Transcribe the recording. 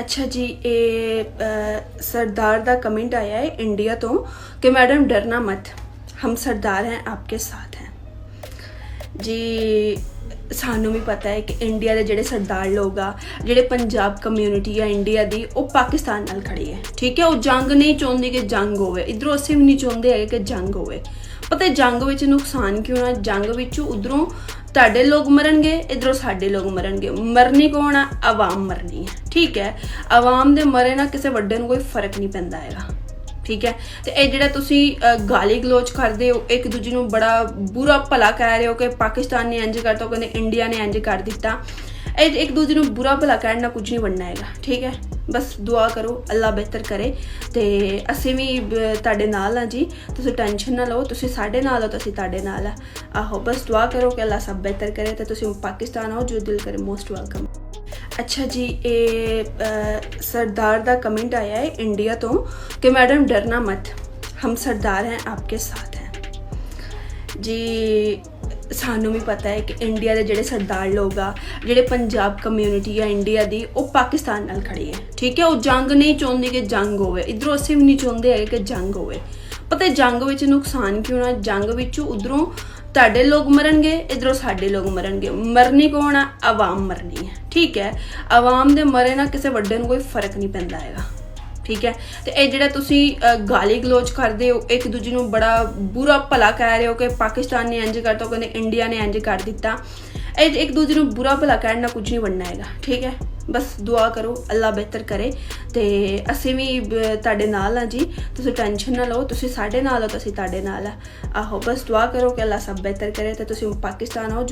ਅੱਛਾ ਜੀ ਇਹ ਅ, ਸਰਦਾਰ ਦਾ ਕਮੈਂਟ ਆਇਆ ਹੈ ਇੰਡੀਆ ਤੋਂ ਕਿ ਮੈਡਮ ਡਰਨਾ ਮਤ ਹਮ ਸਰਦਾਰ हैं आपके साथ हैं ਜੀ ਸਾਨੂੰ ਵੀ ਪਤਾ ਹੈ ਕਿ ਇੰਡੀਆ ਦੇ ਜਿਹੜੇ ਸਰਦਾਰ ਲੋਕ ਆ ਜਿਹੜੇ ਪੰਜਾਬ ਕਮਿਊਨਿਟੀ ਆ ਇੰਡੀਆ ਦੀ ਉਹ ਪਾਕਿਸਤਾਨ ਨਾਲ ਖੜੀ ਹੈ ਠੀਕ ਹੈ ਉਹ ਜੰਗ ਨਹੀਂ ਚਾਹੁੰਦੀ ਕਿ ਜੰਗ ਹੋਵੇ ਇਧਰੋਂ ਅਸੀਂ ਵੀ ਨਹੀਂ ਚਾਹੁੰਦੇ ਹੈਗੇ ਕਿ ਜੰਗ ਹੋਵੇ ਪਤਾ ਹੈ ਜੰਗ ਵਿੱਚ ਨੁਕਸਾਨ ਕਿਉਂ ਨਾ ਜੰਗ ਵਿੱਚ ਉਧਰੋਂ ਤੁਹਾਡੇ ਲੋਕ ਮਰਨਗੇ, ਇਧਰੋਂ ਸਾਡੇ ਲੋਕ ਮਰਨਗੇ। ਮਰਨੀ ਕੌਣ ਆ? ਆਵਾਮ ਮਰਨੀ ਹੈ ਠੀਕ ਹੈ? ਆਵਾਮ ਦੇ ਮਰੇ ਨਾਲ ਕਿਸੇ ਵੱਡੇ ਨੂੰ ਕੋਈ ਫ਼ਰਕ ਨਹੀਂ ਪੈਂਦਾ ਹੈਗਾ। ਠੀਕ ਹੈ? ਤੇ ਇਹ ਜਿਹੜਾ ਤੁਸੀਂ ਗਾਲੀ ਗਲੋਚ ਕਰਦੇ ਹੋ, ਇੱਕ ਦੂਜੇ ਨੂੰ ਬੜਾ ਬੁਰਾ ਭਲਾ ਕਹਿ ਰਹੇ ਹੋ ਕਿ ਪਾਕਿਸਤਾਨ ਨੇ ਇੰਜ ਕਰਤਾ, ਉਹ ਕਹਿੰਦੇ ਇੰਡੀਆ ਨੇ ਇੰਜ ਕਰ ਦਿੱਤਾ। ਇਹ ਇੱਕ ਦੂਜੇ ਨੂੰ ਬੁਰਾ ਭਲਾ ਕਹਿਣ ਨਾਲ ਕੁਝ ਨਹੀਂ ਬਣਨਾ ਹੈਗਾ ਠੀਕ ਹੈ ਬਸ ਦੁਆ ਕਰੋ ਅੱਲਾ ਬਿਹਤਰ ਕਰੇ ਤੇ ਅਸੀਂ ਵੀ ਬ- ਤੁਹਾਡੇ ਨਾਲ ਆ ਜੀ ਤੁਸੀਂ ਟੈਨਸ਼ਨ ਨਾ ਲਓ ਤੁਸੀਂ ਸਾਡੇ ਨਾਲ ਹੋ ਤਾਂ ਅਸੀਂ ਤੁਹਾਡੇ ਨਾਲ ਆ ਆਹੋ ਬਸ ਦੁਆ ਕਰੋ ਕਿ ਅੱਲਾ ਸਭ ਬਿਹਤਰ ਕਰੇ ਤੇ ਤੁਸੀਂ ਪਾਕਿਸਤਾਨ ਆਓ ਜੋ ਦਿਲ ਕਰੇ ਮੋਸਟ ਵੈਲਕਮ ਅੱਛਾ ਜੀ ਇਹ ਅ, ਸਰਦਾਰ ਦਾ ਕਮੈਂਟ ਆਇਆ ਹੈ ਇੰਡੀਆ ਤੋਂ ਕਿ ਮੈਡਮ ਡਰਨਾ ਮਤ ਹਮ ਸਰਦਾਰ हैं आपके साथ हैं ਜੀ ਸਾਨੂੰ ਵੀ ਪਤਾ ਹੈ ਕਿ ਇੰਡੀਆ ਦੇ ਜਿਹੜੇ ਸਰਦਾਰ ਲੋਕ ਆ, ਜਿਹੜੇ ਪੰਜਾਬ ਕਮਿਊਨਿਟੀ ਆ ਇੰਡੀਆ ਦੀ, ਉਹ ਪਾਕਿਸਤਾਨ ਨਾਲ ਖੜੀ ਹੈ ਠੀਕ ਹੈ, ਉਹ ਜੰਗ ਨਹੀਂ ਚਾਹੁੰਦੀ ਕਿ ਜੰਗ ਹੋਵੇ। ਇਧਰੋਂ ਅਸੀਂ ਵੀ ਨਹੀਂ ਚਾਹੁੰਦੇ ਹੈਗੇ ਕਿ ਜੰਗ ਹੋਵੇ। ਪਤਾ ਜੰਗ ਵਿੱਚ ਨੁਕਸਾਨ ਕਿਉਂ ਨਾ ਜੰਗ ਵਿੱਚ ਉਧਰੋਂ ਤੁਹਾਡੇ ਲੋਕ ਮਰਨਗੇ, ਇਧਰੋਂ ਸਾਡੇ ਲੋਕ ਮਰਨਗੇ। ਮਰਨੀ ਕੌਣ ਆ? ਆਵਾਮ ਮਰਨੀ ਹੈ। ਠੀਕ ਹੈ, ਆਵਾਮ ਦੇ ਮਰੇ ਨਾ ਕਿਸੇ ਵੱਡੇ ਨੂੰ ਕੋਈ ਫ਼ਰਕ ਨਹੀਂ ਪੈਂਦਾ ਹੈਗਾ। ਠੀਕ ਹੈ? ਤੇ ਇਹ ਜਿਹੜਾ ਤੁਸੀਂ ਗਾਲੀ ਗਲੋਚ ਕਰਦੇ ਹੋ ਇੱਕ ਦੂਜੇ ਨੂੰ ਬੜਾ ਬੁਰਾ ਭਲਾ ਕਹਿ ਰਹੇ ਹੋ ਕਿ ਪਾਕਿਸਤਾਨ ਨੇ ਇੰਜ ਕਰਤਾ, ਉਹ ਕਹਿੰਦੇ ਇੰਡੀਆ ਨੇ ਇੰਜ ਕਰ ਦਿੱਤਾ। ਇਹ ਇੱਕ ਦੂਜੇ ਨੂੰ ਬੁਰਾ ਭਲਾ ਕਹਿਣ ਨਾਲ ਕੁਝ ਨਹੀਂ ਬਣਨਾ ਹੈਗਾ, ਠੀਕ ਹੈ? ਬਸ ਦੁਆ ਕਰੋ, ਅੱਲਾ ਬਿਹਤਰ ਕਰੇ। ਤੇ ਅਸੀਂ ਵੀ ਤੁਹਾਡੇ ਨਾਲ ਆ ਜੀ। ਤੁਸੀਂ ਟੈਨਸ਼ਨ ਨਾ ਲਓ, ਤੁਸੀਂ ਸਾਡੇ ਨਾਲ ਹੋ, ਤਾਂ ਅਸੀਂ ਤੁਹਾਡੇ ਨਾਲ ਆ ਆਹੋ, ਬਸ ਦੁਆ ਕਰੋ ਕਿ ਅੱਲਾ ਸਭ ਬਿਹਤਰ ਕਰੇ ਤੇ ਤੁਸੀਂ ਪਾਕਿਸਤਾਨ ਆਓ ਜੋ